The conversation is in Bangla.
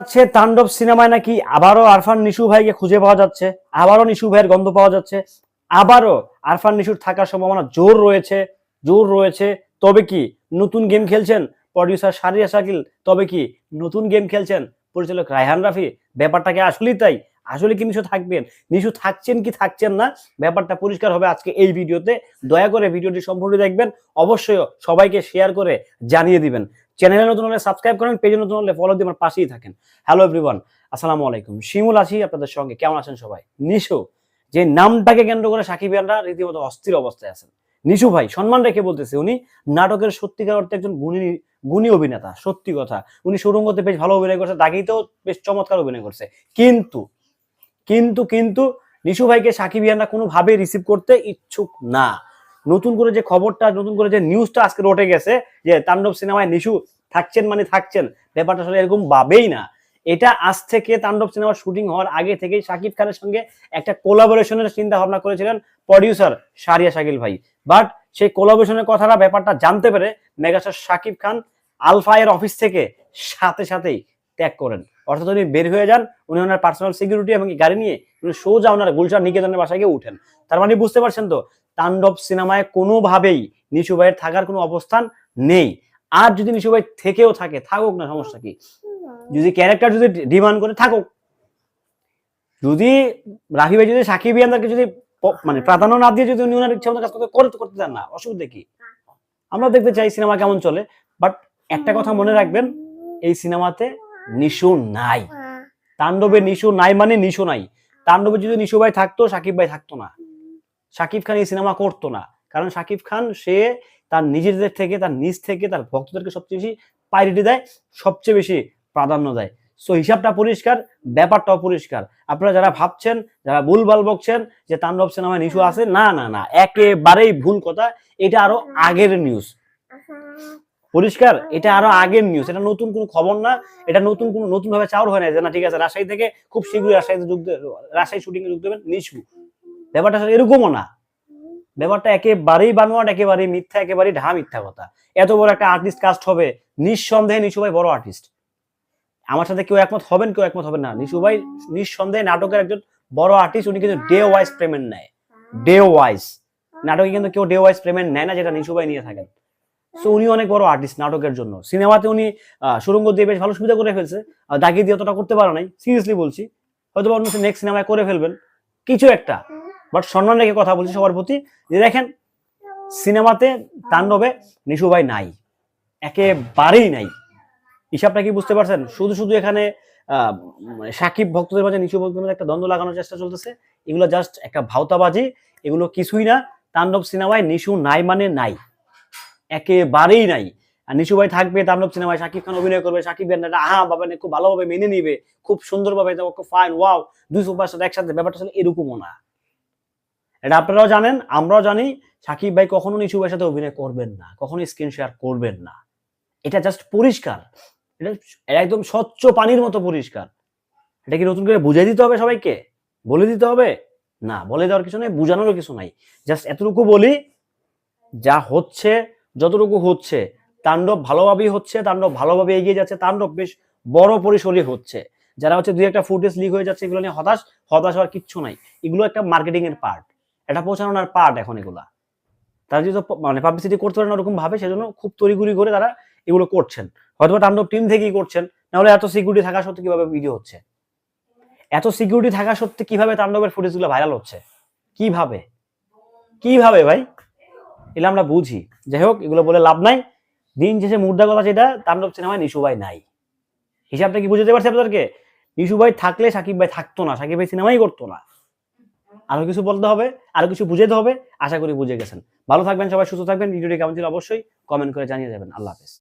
হচ্ছে তাণ্ডব সিনেমায় নাকি আবারও আরফান নিশু ভাইকে খুঁজে পাওয়া যাচ্ছে, আবারও নিশু ভাইয়ের গন্ধ পাওয়া যাচ্ছে, আবারও আরফান নিশুর থাকার সম্ভাবনা জোর রয়েছে জোর রয়েছে। তবে কি নতুন গেম খেলছেন প্রডিউসার সারিয়া শাকিল? তবে কি নতুন গেম খেলছেন পরিচালক রায়হান রাফি? ব্যাপারটাকে আসলেই তাই আসলে কি নিশু থাকবেন? নিশু থাকছেন কি থাকছেন না? ব্যাপারটা পরিষ্কার হবে আজকে এই ভিডিওতে। দয়া করে ভিডিওটি সম্পূর্ণ দেখবেন, অবশ্যই সবাইকে শেয়ার করে জানিয়ে দিবেন। চ্যানেলে নতুন হলে সাবস্ক্রাইব করেন পেজে নতুন হলে ফলো দিয়ে আমার পাশেই থাকেন। হ্যালো এভরিওয়ান আসসালামু আলাইকুম। শিমুল আছি আপনাদের সঙ্গে। কেমন আছেন সবাই? নিশু, যে নামটাকে কেন্দ্র করে সাকিব ইয়ানরা রীতিমতো অস্থির অবস্থায় আছেন। নিশু ভাই, সম্মান রেখে বলতেছে, উনি নাটকের সত্যিকার অর্থে একজন গুণী গুণী অভিনেতা, সত্যি কথা। উনি সুরঙ্গতে বেশ ভালো অভিনয় করছে, দাগিতেও বেশ চমৎকার অভিনয় করছে। কিন্তু কিন্তু কিন্তু নিশু ভাইকে সাকিব ইয়ানরা কোনোভাবে রিসিভ করতে ইচ্ছুক না। নতুন করে যে খবরটা, নতুন করে যে নিউজটা আজকে রটে গেছে, যে তাণ্ডব সিনেমায় নিশু থাকছেন মানে থাকছেন, ব্যাপারটা আসলে এরকম ভাবেই না। এটা আজ থেকে তাণ্ডব সিনেমার শুটিং হওয়ার আগে থেকেই শাকিব খানের সঙ্গে একটা কোলাবোরেশনের চিন্তা ভাবনা করেছিলেন প্রডিউসার সারিয়া শাকিল ভাই। বাট সেই কোলাবোরেশনের কথাটা, ব্যাপারটা জানতে পেরে মেগাস্টার শাকিব খান আলফা এর অফিস থেকে সাথে সাথেই ত্যাগ করেন। অর্থাৎ উনি বের হয়ে যান, উনি ওনার পার্সোনাল সিকিউরিটি এবং গাড়ি নিয়ে, উনি সোজা ওনার গুলশান নিকেতনের বাসায় গিয়ে উঠেন। তার মানে বুঝতে পারছেন তো তাণ্ডব সিনেমায় কোনোভাবেই নিশু ভাইয়ের থাকার কোনো অবস্থান নেই। আর যদি নিশু ভাই থেকেও থাকে, থাকুক না, সমস্যা কি? যদি ক্যারেক্টার যদি ডিমান্ড করে, থাকুক। যদি রাফি ভাই, যদি সাকিব ইয়ানদারকে যদি মানে প্রাধান্য না দিয়ে যদি উনি ওনার ইচ্ছা মতো কাজ করতে করতে চান, না, অসুবিধা কি? আমরা দেখতে চাই সিনেমা কেমন চলে বাট একটা কথা মনে রাখবেন, এই সিনেমাতে নিশু নাই। তাণ্ডবে নিশু নাই মানে নিশু নাই। তাণ্ডবে যদি নিশু ভাই থাকতো, সাকিব ভাই থাকতো না। সাকিব খান এই সিনেমা করতো না। কারণ সাকিব খান, সে তার নিজেদের থেকে, তার নিজ থেকে, তার ভক্তদেরকে সবচেয়ে বেশি প্রায়োরিটি দেয়, সবচেয়ে বেশি প্রাধান্য দেয়। সো হিসাবটা পরিষ্কার, ব্যাপারটাও পরিষ্কার। আপনারা যারা ভাবছেন, যারা ভুলভাল বকছেন যে তাণ্ডব সিনেমায় নিশু আছে, না না না, একেবারেই ভুল কথা। এটা আরও আগের নিউজ পরিষ্কার, এটা আরও আগের নিউজ এটা নতুন কোনো খবর না। এটা নতুন কোনো নতুন ভাবে চাউর হয় না যে, না, ঠিক আছে, রাজশাহী থেকে খুব শীঘ্রই রাজশাহীতে যুক্ত রাজশাহী শুটিং এ হবেন নিশু। ব্যাপারটা এরকমও না। ব্যাপারটা একেবারেই বানোয়াট, একেবারেই মিথ্যা, একেবারেই ঢা মিথ্যা কথা। এত বড় একটা আর্টিস্ট কাস্ট হবে, নিঃসন্দেহে নিশু ভাই বড় আর্টিস্ট আমার সাথে কেউ একমত হবেন, কেউ একমত হবেন না। নিশু ভাই নিঃসন্দেহে নাটকের একজন বড় আর্টিস্ট উনি কিন্তু ডে ওয়াইজ পেমেন্ট নেয়। ডে ওয়াইজ নাটকে কিন্তু কেউ ডে ওয়াইজ পেমেন্ট নেয় না, যেটা নিশু ভাই নিয়ে থাকেন। সো উনি অনেক বড় আর্টিস্ট নাটকের জন্য। সিনেমাতে উনি সুরঙ্গ দিয়ে বেশ ভালো সুবিধা করে ফেলছে। দাগি দিয়ে অতটা করতে পারে নাই। সিরিয়াসলি বলছি। হয়তো বা অন্য নেক্সট সিনেমায় করে ফেলবেন। কিছু একটা। বাট সম্মান রেখে কথা বলছি সবার প্রতি। যে দেখেন, সিনেমাতে তাণ্ডবে নিশু ভাই নাই, একেবারেই নাই। হিসাবটা কি বুঝতে পারছেন? শুধু শুধু এখানে মানে সাকিব ভক্তদের মাঝে, নিশু ভক্তদের একটা দ্বন্দ্ব লাগানোর চেষ্টা চলতেছে। এগুলো জাস্ট একটা ভাওতাবাজি, এগুলো কিছুই না। তাণ্ডব সিনেমায় নিশু নাই মানে নাই, একেবারেই নাই। আর নিশু ভাই থাকবে তাণ্ডব সিনেমায় শাকিব খান অভিনয় করবে শাকিব খান আহা, বাবা খুব ভালোভাবে মেনে নিবে, খুব সুন্দরভাবে ফাইন ওয়াও দুই সুপারস্টার একসাথে, ব্যাপারটা আসলে এরকমও না। এটা আপনারাও জানেন, আমরাও জানি সাকিব ভাই কখনো নিশু ভাইয়ের সাথে অভিনয় করবেন না কখনো স্ক্রিন শেয়ার করবেন না। এটা জাস্ট পরিষ্কার। এটা একদম স্বচ্ছ পানির মতো পরিষ্কার। এটা কি নতুন করে বুঝিয়ে দিতে হবে সবাইকে? বলে দিতে হবে? না, বলে দেওয়ার কিছু নেই, বোঝানোরও কিছু নাই। জাস্ট এতটুকু বলি, যা হচ্ছে, যতটুকু হচ্ছে, তাণ্ডব ভালোভাবেই হচ্ছে, তাণ্ডব ভালোভাবে এগিয়ে যাচ্ছে, তাণ্ডব বেশ বড় পরিসরে হচ্ছে। যারা হচ্ছে দুই একটা ফুটেজ লিক হয়ে যাচ্ছে, এগুলো নিয়ে হতাশ হতাশ হওয়ার কিচ্ছু নাই। এগুলো একটা মার্কেটিং এর পার্ট এটা পৌঁছানোর পার্ট এখন এগুলা। তারা যদি মানে পাবলিসিটি করতে পারে না ওরকম ভাবে, সেজন্য খুব তড়িগুড়ি করে তারা এগুলো করছেন। হয়তো তাণ্ডব টিম থেকেই করছেন, নাহলে এত সিকিউরিটি থাকা সত্ত্বে কীভাবে ভিডিও হচ্ছে? এত সিকিউরিটি থাকা সত্ত্বে কীভাবে তাণ্ডবের ফুটেজগুলো ভাইরাল হচ্ছে? কীভাবে? কীভাবে ভাই? এগুলো আমরা বুঝি। যাই হোক, এগুলো বলে লাভ নাই। দিন শেষে মুদ্রা কথা যেটা, তাণ্ডব সিনেমায় নিশু ভাই নাই। হিসাবটা কি বুঝতে পারছি আপনাদেরকে? নিশু ভাই থাকলে সাকিব ভাই থাকতো না, সাকিব ভাই সিনেমাই করতো না। আরও কিছু বলতে হবে, আরও কিছু বুঝাতে হবে। আশা করি বুঝে গেছেন। ভালো থাকবেন সবাই, সুস্থ থাকবেন। ভিডিওটি কেমন ছিল অবশ্যই কমেন্ট করে জানিয়ে যাবেন আল্লাহ হাফেজ।